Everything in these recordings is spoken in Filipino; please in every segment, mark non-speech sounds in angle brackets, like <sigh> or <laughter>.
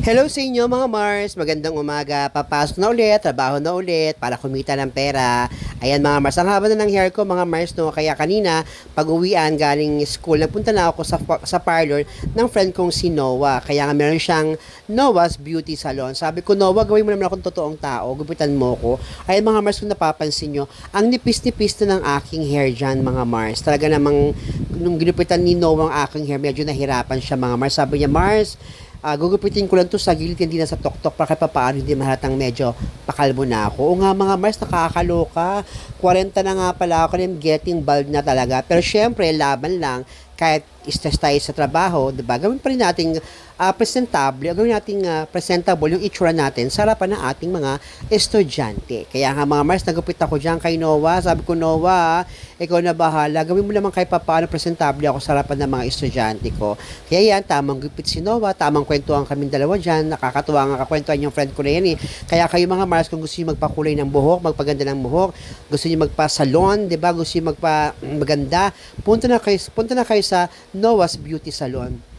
Hello sa inyo mga Mars, magandang umaga. Papasok na ulit, trabaho na ulit para kumita ng pera. Ayan mga Mars, ang haba na ng hair ko mga Mars no. Kaya kanina, pag uwian galing school, nagpunta na ako sa, sa parlor ng friend kong si Noah. Kaya nga meron siyang Noah's Beauty Salon. Sabi ko, Noah, gawin mo naman akong totoong tao. Gupitan mo ko. Ayan mga Mars, kung napapansin nyo, ang nipis-nipis na ng aking hair dyan mga Mars. Talaga namang, nung ginupitan ni Noah ang aking hair, medyo nahirapan siya mga Mars. Sabi niya, Mars, Ah, gugupitin ko lang to sa gilid, hindi na sa tuktok para kahit papaano hindi mahalatang medyo pakalbo na ako. O nga mga Mars, nakakaloka. 40 na nga pala ako and getting bald na talaga. Pero syempre, laban lang kahit stress tayo sa trabaho, 'di ba? Gawin pa rin nating ah, presentable, gawin nating ah, presentable yung itsura natin sa harapan ng ating mga estudyante. Kaya nga mga Mars, nagupit ako diyan kay Noah. Sabi ko, Noah, ikaw na bahala. Gawin mo naman kahit papaano presentable ako sa harapan ng mga estudyante ko. Kaya yan, tamang gupit si Noah, tamang kwentuhan kami dalawa diyan. Nakakatuwa nga kakwentuhan yung friend ko na yan eh. Kaya kayo mga Mars, kung gusto niyo magpakulay ng buhok, magpaganda ng buhok, gusto niyo magpa-salon, 'di ba? Gusto niyo magpa maganda, punta na kayo, punta na kayo sa Noah's Beauty Salon.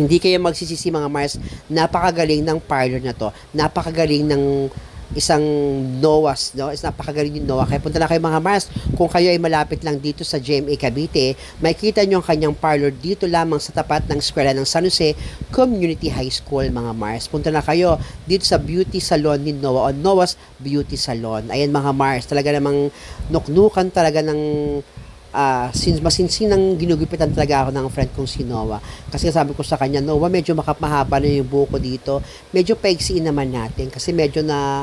Hindi kayo magsisisi mga Mars, napakagaling ng parlor na to. Napakagaling ng isang Noah's, no? Is napakagaling yung Noah. Kaya punta na kayo mga Mars. Kung kayo ay malapit lang dito sa GMA Cavite, makikita nyo ang kanyang parlor dito lamang sa tapat ng eskwela ng San Jose Community High School mga Mars. Punta na kayo dito sa beauty salon ni Noah o Noah's Beauty Salon. Ayan mga Mars, talaga namang nuknukan talaga ng ah since masinsin ang ginugupitan talaga ako ng friend kong si Noah. Kasi sabi ko sa kanya, Noah, medyo makapahaba na yung buko dito. Medyo paigsiin naman natin kasi medyo na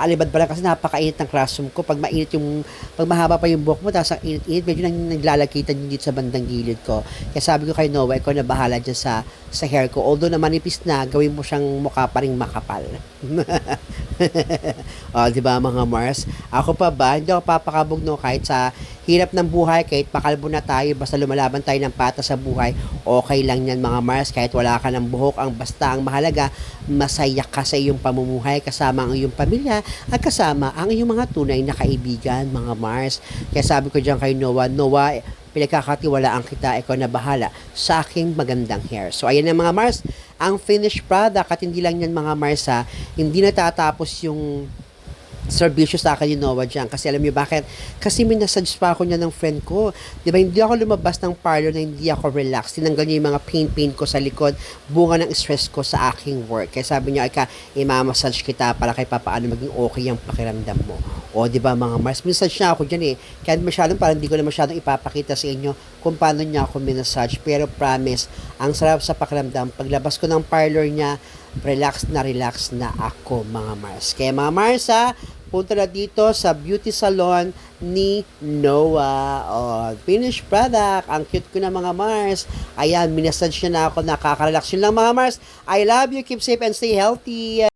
aalibad pala kasi napakainit ng classroom ko. Pag mainit yung, pag mahaba pa yung buhok mo, tapos ang init-init, medyo nang naglalakitan yung dito sa bandang gilid ko. Kaya sabi ko kay Noah, ikaw na bahala dyan sa, sa hair ko. Although na manipis na, gawin mo siyang mukha pa rin makapal. <laughs> oh, di ba mga Mars? Ako pa ba, hindi ako papakabog no kahit sa hirap ng buhay, kahit pakalbo na tayo, basta lumalaban tayo ng pata sa buhay, okay lang yan mga Mars, kahit wala ka ng buhok, ang basta ang mahalaga, masaya ka sa iyong pamumuhay, kasama ang iyong pamilya, at kasama ang iyong mga tunay na kaibigan, mga Mars. Kaya sabi ko dyan kay Noah, Noah, pinagkakatiwalaan kita, ikaw na bahala sa aking magandang hair. So, ayan na mga Mars, ang finished product, at hindi lang yan mga Mars ha, hindi natatapos yung serbisyo sa akin ni Noah dyan. Kasi alam niyo bakit? Kasi minasuggest pa ako niya ng friend ko. Di ba, hindi ako lumabas ng parlor na hindi ako relax. Tinanggal niya yung mga pain-pain ko sa likod, bunga ng stress ko sa aking work. Kaya sabi niya, Ika, imamassage kita para kay papaano maging okay ang pakiramdam mo. O, di ba mga Mars? Minasage niya ako dyan eh. Kaya masyadong, parang hindi ko na masyadong ipapakita sa inyo kung paano niya ako minasage. Pero promise, ang sarap sa pakiramdam. Paglabas ko ng parlor niya, relax na relax na ako mga Mars. Kaya mga Mars ha, punta na dito sa beauty salon ni Noah. Oh, finished product. Ang cute ko na mga Mars. Ayan, minasage niya na ako. Nakaka-relax yun lang mga Mars. I love you. Keep safe and stay healthy.